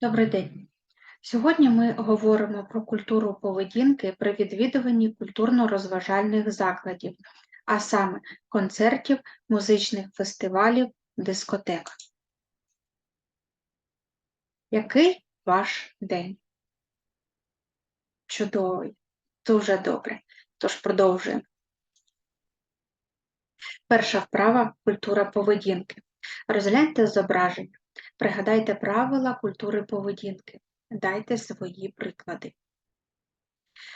Добрий день. Сьогодні ми говоримо про культуру поведінки при відвідуванні культурно-розважальних закладів, а саме концертів, музичних фестивалів, дискотек. Який ваш день? Чудовий, дуже добре. Тож продовжуємо. Перша вправа культура поведінки. Розгляньте зображення. Пригадайте правила культури поведінки. Дайте свої приклади.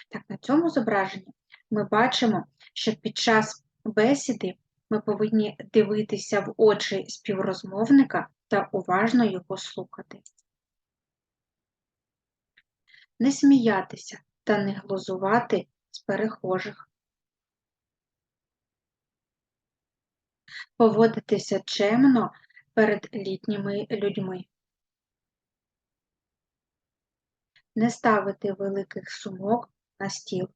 Так, на цьому зображенні ми бачимо, що під час бесіди ми повинні дивитися в очі співрозмовника та уважно його слухати. Не сміятися та не глузувати з перехожих. Поводитися чемно перед літніми людьми. Не ставити великих сумок на стіл.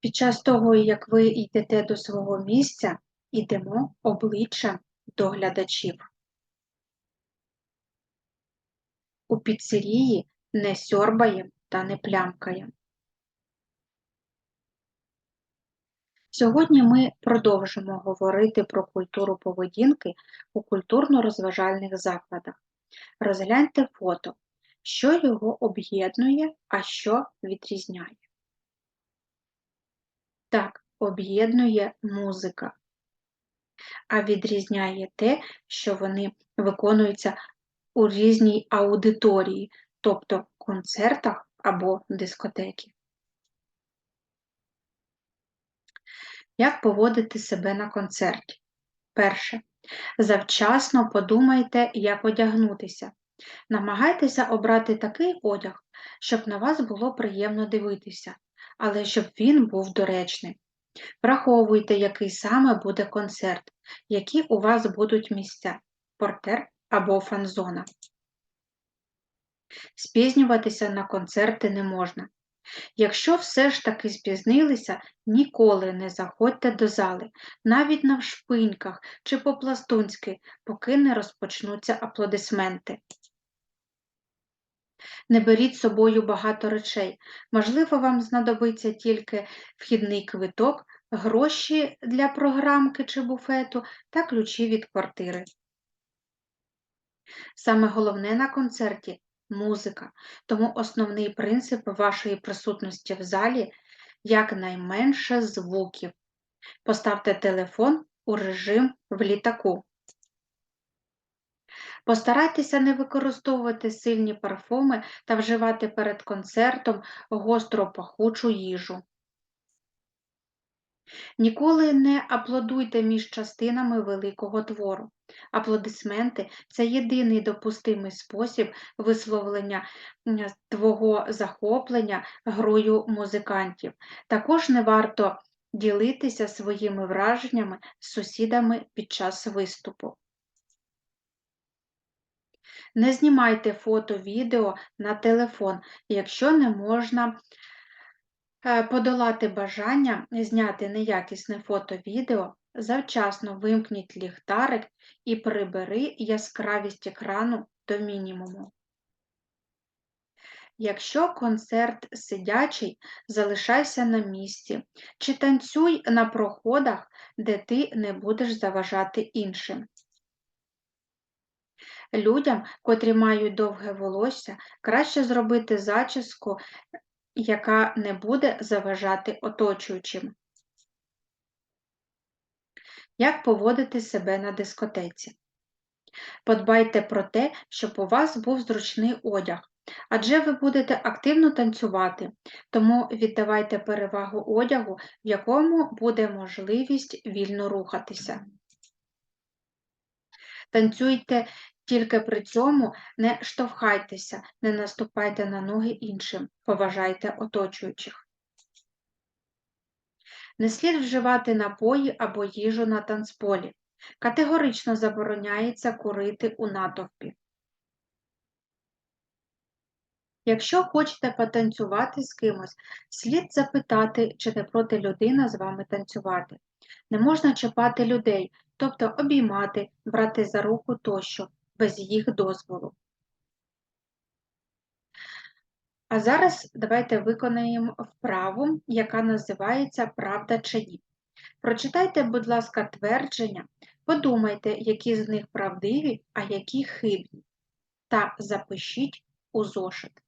Під час того, як ви йдете до свого місця, йдемо обличчям до глядачів. У піцерії не сьорбаєм та не плямкаєм. Сьогодні ми продовжимо говорити про культуру поведінки у культурно-розважальних закладах. Розгляньте фото, що його об'єднує, а що відрізняє. Так, об'єднує музика, а відрізняє те, що вони виконуються у різній аудиторії, тобто концертах або дискотекі. Як поводити себе на концерті? Перше. Завчасно подумайте, як одягнутися. Намагайтеся обрати такий одяг, щоб на вас було приємно дивитися, але щоб він був доречним. Враховуйте, який саме буде концерт, які у вас будуть місця портер або фан-зона. Спізнюватися на концерти не можна. Якщо все ж таки спізнилися, ніколи не заходьте до зали, навіть навшпиньках чи по-пластунськи, поки не розпочнуться аплодисменти. Не беріть з собою багато речей. Можливо, вам знадобиться тільки вхідний квиток, гроші для програмки чи буфету та ключі від квартири. Саме головне на концерті музика, тому основний принцип вашої присутності в залі якнайменше звуків. Поставте телефон у режим в літаку. Постарайтеся не використовувати сильні парфуми та вживати перед концертом гостро пахучу їжу. Ніколи не аплодуйте між частинами великого твору. Аплодисменти це єдиний допустимий спосіб висловлення твого захоплення грою музикантів. Також не варто ділитися своїми враженнями з сусідами під час виступу. Не знімайте фото, відео на телефон, якщо не можна подолати бажання зняти неякісне фото-відео, завчасно вимкніть ліхтарик і прибери яскравість екрану до мінімуму. Якщо концерт сидячий, залишайся на місці чи танцюй на проходах, де ти не будеш заважати іншим. Людям, котрі мають довге волосся, краще зробити зачіску яка не буде заважати оточуючим. Як поводити себе на дискотеці? Подбайте про те, щоб у вас був зручний одяг, адже ви будете активно танцювати, тому віддавайте перевагу одягу, в якому буде можливість вільно рухатися. Танцюйте тільки при цьому не штовхайтеся, не наступайте на ноги іншим, поважайте оточуючих. Не слід вживати напої або їжу на танцполі. Категорично забороняється курити у натовпі. Якщо хочете потанцювати з кимось, слід запитати, чи не проти людина з вами танцювати. Не можна чіпати людей, тобто обіймати, брати за руку тощо, без їх дозволу. А зараз давайте виконаємо вправу, яка називається Правда чи ні. Прочитайте, будь ласка, твердження, подумайте, які з них правдиві, а які хибні, та запишіть у зошит.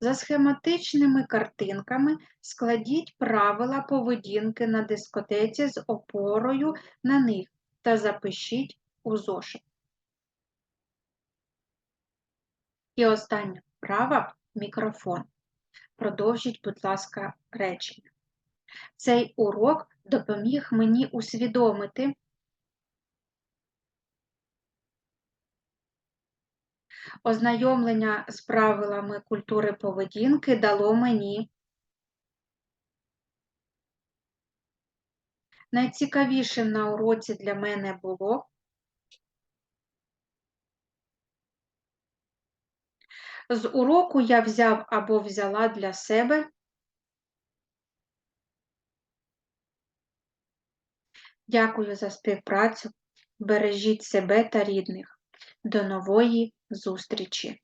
За схематичними картинками складіть правила поведінки на дискотеці з опорою на них та запишіть у зошит. І остання вправа мікрофон. Продовжіть, будь ласка, речення. Цей урок допоміг мені усвідомити, ознайомлення з правилами культури поведінки дало мені найцікавішим на уроці для мене було з уроку я взяв або взяла для себе Дякую за співпрацю. Бережіть себе та рідних. До нової зустрічі!